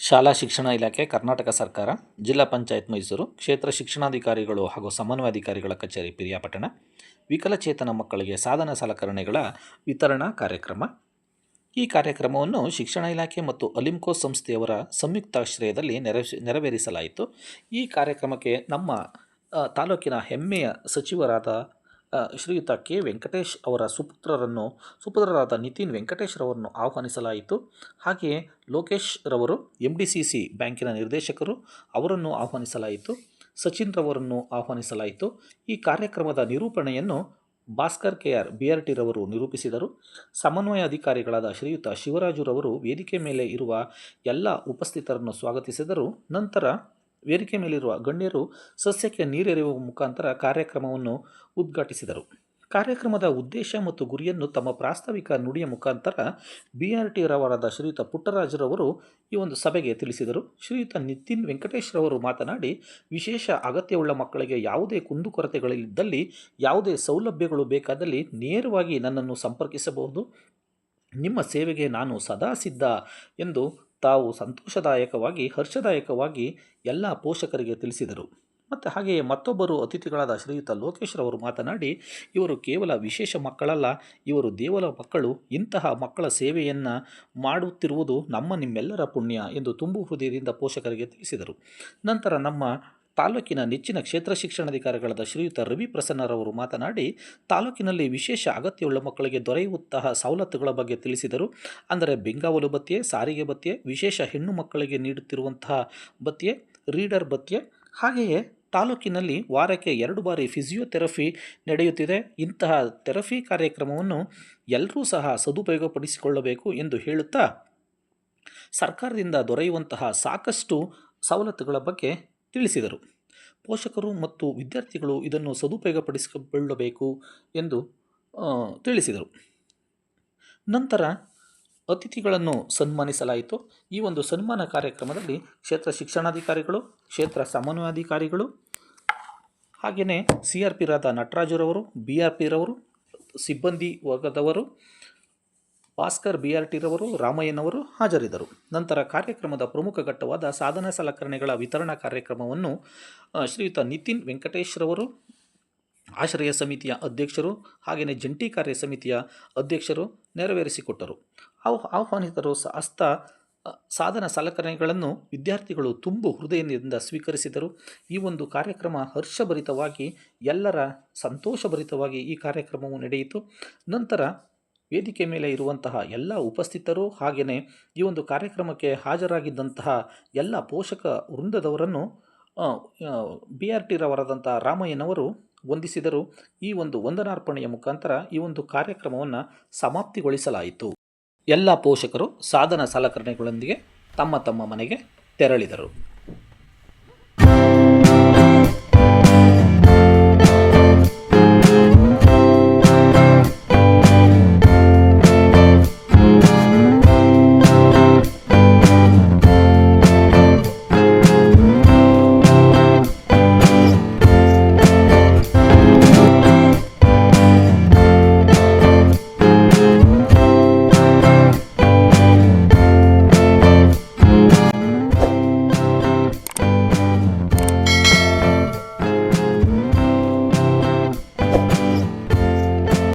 ಶಾಲಾ ಶಿಕ್ಷಣ ಇಲಾಖೆ, ಕರ್ನಾಟಕ ಸರ್ಕಾರ, ಜಿಲ್ಲಾ ಪಂಚಾಯತ್ ಮೈಸೂರು, ಕ್ಷೇತ್ರ ಶಿಕ್ಷಣಾಧಿಕಾರಿಗಳು ಹಾಗೂ ಸಮನ್ವಯಾಧಿಕಾರಿಗಳ ಕಚೇರಿ, ಪಿರಿಯಾಪಟ್ಟಣ. ವಿಕಲಚೇತನ ಮಕ್ಕಳಿಗೆ ಸಾಧನ ಸಲಕರಣೆಗಳ ವಿತರಣಾ ಕಾರ್ಯಕ್ರಮ. ಈ ಕಾರ್ಯಕ್ರಮವನ್ನು ಶಿಕ್ಷಣ ಇಲಾಖೆ ಮತ್ತು ಅಲಿಮ್ಕೋ ಸಂಸ್ಥೆಯವರ ಸಂಯುಕ್ತಾಶ್ರಯದಲ್ಲಿ ನೆರವೇ ನೆರವೇರಿಸಲಾಯಿತು. ಈ ಕಾರ್ಯಕ್ರಮಕ್ಕೆ ನಮ್ಮ ತಾಲೂಕಿನ ಹೆಮ್ಮೆಯ ಸಚಿವರಾದ ಶ್ರೀಯುತ ಕೆ ವೆಂಕಟೇಶ್ ಅವರ ಸುಪುತ್ರರನ್ನು, ಸುಪುತ್ರರಾದ ನಿತಿನ್ ವೆಂಕಟೇಶ್ ರವರನ್ನು ಆಹ್ವಾನಿಸಲಾಯಿತು. ಹಾಗೆಯೇ ಲೋಕೇಶ್ ರವರು ಎಂ ಡಿ ಸಿ ಸಿ ಬ್ಯಾಂಕಿನ ನಿರ್ದೇಶಕರು ಅವರನ್ನು ಆಹ್ವಾನಿಸಲಾಯಿತು. ಸಚಿನ್ ರವರನ್ನು ಆಹ್ವಾನಿಸಲಾಯಿತು. ಈ ಕಾರ್ಯಕ್ರಮದ ನಿರೂಪಣೆಯನ್ನು Bhaskar K R B R T ರವರು ನಿರೂಪಿಸಿದರು. ಸಮನ್ವಯ ಅಧಿಕಾರಿಗಳಾದ ಶ್ರೀಯುತ ಶಿವರಾಜುರವರು ವೇದಿಕೆ ಮೇಲೆ ಇರುವ ಎಲ್ಲ ಉಪಸ್ಥಿತರನ್ನು ಸ್ವಾಗತಿಸಿದರು. ನಂತರ ವೇದಿಕೆ ಮೇಲಿರುವ ಗಣ್ಯರು ಸಸ್ಯಕ್ಕೆ ನೀರೆರೆಯುವ ಮುಖಾಂತರ ಕಾರ್ಯಕ್ರಮವನ್ನು ಉದ್ಘಾಟಿಸಿದರು. ಕಾರ್ಯಕ್ರಮದ ಉದ್ದೇಶ ಮತ್ತು ಗುರಿಯನ್ನು ತಮ್ಮ ಪ್ರಾಸ್ತಾವಿಕ ನುಡಿಯ ಮುಖಾಂತರ ಬಿ ಆರ್ ಟಿ ರವರಾದ ಶ್ರೀಯುತ ಪುಟ್ಟರಾಜರವರು ಈ ಒಂದು ಸಭೆಗೆ ತಿಳಿಸಿದರು. ಶ್ರೀಯುತ ನಿತಿನ್ ವೆಂಕಟೇಶ್ರವರು ಮಾತನಾಡಿ, ವಿಶೇಷ ಅಗತ್ಯವುಳ್ಳ ಮಕ್ಕಳಿಗೆ ಯಾವುದೇ ಕುಂದುಕೊರತೆಗಳಿದ್ದಲ್ಲಿ ಯಾವುದೇ ಸೌಲಭ್ಯಗಳು ಬೇಕಾದಲ್ಲಿ ನೇರವಾಗಿ ನನ್ನನ್ನು ಸಂಪರ್ಕಿಸಬಹುದು. ನಿಮ್ಮ ಸೇವೆಗೆ ನಾನು ಸದಾ ಸಿದ್ಧ ಎಂದು ತಾವು ಸಂತೋಷದಾಯಕವಾಗಿ, ಹರ್ಷದಾಯಕವಾಗಿ ಎಲ್ಲ ಪೋಷಕರಿಗೆ ತಿಳಿಸಿದರು. ಮತ್ತು ಹಾಗೆಯೇ ಮತ್ತೊಬ್ಬರು ಅತಿಥಿಗಳಾದ ಶ್ರೀಯುತ ಲೋಕೇಶ್ ರವರು ಮಾತನಾಡಿ, ಇವರು ಕೇವಲ ವಿಶೇಷ ಮಕ್ಕಳಲ್ಲ, ಇವರು ದೇವರ ಮಕ್ಕಳು, ಇಂತಹ ಮಕ್ಕಳ ಸೇವೆಯನ್ನು ಮಾಡುತ್ತಿರುವುದು ನಮ್ಮ ನಿಮ್ಮೆಲ್ಲರ ಪುಣ್ಯ ಎಂದು ತುಂಬು ಹೃದಯದಿಂದ ಪೋಷಕರಿಗೆ ತಿಳಿಸಿದರು. ನಂತರ ನಮ್ಮ ತಾಲೂಕಿನ ನೆಚ್ಚಿನ ಕ್ಷೇತ್ರ ಶಿಕ್ಷಣಾಧಿಕಾರಿಗಳಾದ ಶ್ರೀಯುತ ರವಿ ಪ್ರಸನ್ನರವರು ಮಾತನಾಡಿ, ತಾಲೂಕಿನಲ್ಲಿ ವಿಶೇಷ ಅಗತ್ಯವುಳ್ಳ ಮಕ್ಕಳಿಗೆ ದೊರೆಯುವಂತಹ ಸವಲತ್ತುಗಳ ಬಗ್ಗೆ ತಿಳಿಸಿದರು. ಅಂದರೆ ಬೆಂಗಾವಲು ಭತ್ಯೆ ಸಾರಿಗೆ ಭತ್ಯೆ ವಿಶೇಷ ಹೆಣ್ಣು ಮಕ್ಕಳಿಗೆ ನೀಡುತ್ತಿರುವಂತಹ ಭತ್ಯೆ ರೀಡರ್ ಭತ್ಯೆ ಹಾಗೆಯೇ ತಾಲೂಕಿನಲ್ಲಿ ವಾರಕ್ಕೆ ಎರಡು ಬಾರಿ ಫಿಸಿಯೋಥೆರಪಿ ನಡೆಯುತ್ತಿದೆ. ಇಂತಹ ಥೆರಪಿ ಕಾರ್ಯಕ್ರಮವನ್ನು ಎಲ್ಲರೂ ಸಹ ಸದುಪಯೋಗಪಡಿಸಿಕೊಳ್ಳಬೇಕು ಎಂದು ಹೇಳುತ್ತಾ, ಸರ್ಕಾರದಿಂದ ದೊರೆಯುವಂತಹ ಸಾಕಷ್ಟು ಸವಲತ್ತುಗಳ ಬಗ್ಗೆ ತಿಳಿಸಿದರು. ಪೋಷಕರು ಮತ್ತು ವಿದ್ಯಾರ್ಥಿಗಳು ಇದನ್ನು ಸದುಪಯೋಗಪಡಿಸಿಕೊಳ್ಳಬೇಕು ಎಂದು ತಿಳಿಸಿದರು. ನಂತರ ಅತಿಥಿಗಳನ್ನು ಸನ್ಮಾನಿಸಲಾಯಿತು. ಈ ಒಂದು ಸನ್ಮಾನ ಕಾರ್ಯಕ್ರಮದಲ್ಲಿ ಕ್ಷೇತ್ರ ಶಿಕ್ಷಣಾಧಿಕಾರಿಗಳು, ಕ್ಷೇತ್ರ ಸಮನ್ವಯಾಧಿಕಾರಿಗಳು, ಹಾಗೆಯೇ ಸಿ ಆರ್ ಪಿರಾದ ನಟರಾಜರವರು, ಬಿ ಆರ್ ಪಿರವರು, ಸಿಬ್ಬಂದಿ ವರ್ಗದವರು ಭಾಸ್ಕರ್ ಬಿ ಆರ್ ಟಿರವರು, ರಾಮಯ್ಯನವರು ಹಾಜರಿದ್ದರು. ನಂತರ ಕಾರ್ಯಕ್ರಮದ ಪ್ರಮುಖ ಘಟ್ಟವಾದ ಸಾಧನ ಸಲಕರಣೆಗಳ ವಿತರಣಾ ಕಾರ್ಯಕ್ರಮವನ್ನು ಶ್ರೀಯುತ ನಿತಿನ್ ವೆಂಕಟೇಶ್ರವರು, ಆಶ್ರಯ ಸಮಿತಿಯ ಅಧ್ಯಕ್ಷರು ಹಾಗೆಯೇ ಜಂಟಿ ಕಾರ್ಯ ಸಮಿತಿಯ ಅಧ್ಯಕ್ಷರು ನೆರವೇರಿಸಿಕೊಟ್ಟರು. ಆಹ್, ಆಹ್ವಾನಿತರು ಹಸ್ತ ಸಾಧನ ಸಲಕರಣೆಗಳನ್ನು ವಿದ್ಯಾರ್ಥಿಗಳು ತುಂಬು ಹೃದಯದಿಂದ ಸ್ವೀಕರಿಸಿದರು. ಈ ಒಂದು ಕಾರ್ಯಕ್ರಮ ಹರ್ಷಭರಿತವಾಗಿ ಎಲ್ಲರ ಸಂತೋಷಭರಿತವಾಗಿ ಈ ಕಾರ್ಯಕ್ರಮವು ನಡೆಯಿತು. ನಂತರ ವೇದಿಕೆ ಮೇಲೆ ಇರುವಂತಹ ಎಲ್ಲ ಉಪಸ್ಥಿತರು ಹಾಗೆಯೇ ಈ ಒಂದು ಕಾರ್ಯಕ್ರಮಕ್ಕೆ ಹಾಜರಾಗಿದ್ದಂತಹ ಎಲ್ಲ ಪೋಷಕ ವೃಂದದವರನ್ನು ಬಿ ಆರ್ ಟಿರವರಾದಂಥ ರಾಮಯ್ಯನವರು ವಂದಿಸಿದರು. ಈ ಒಂದು ವಂದನಾರ್ಪಣೆಯ ಮುಖಾಂತರ ಈ ಒಂದು ಕಾರ್ಯಕ್ರಮವನ್ನು ಸಮಾಪ್ತಿಗೊಳಿಸಲಾಯಿತು. ಎಲ್ಲ ಪೋಷಕರು ಸಾಧನ ಸಲಕರಣೆಗಳೊಂದಿಗೆ ತಮ್ಮ ತಮ್ಮ ಮನೆಗೆ ತೆರಳಿದರು.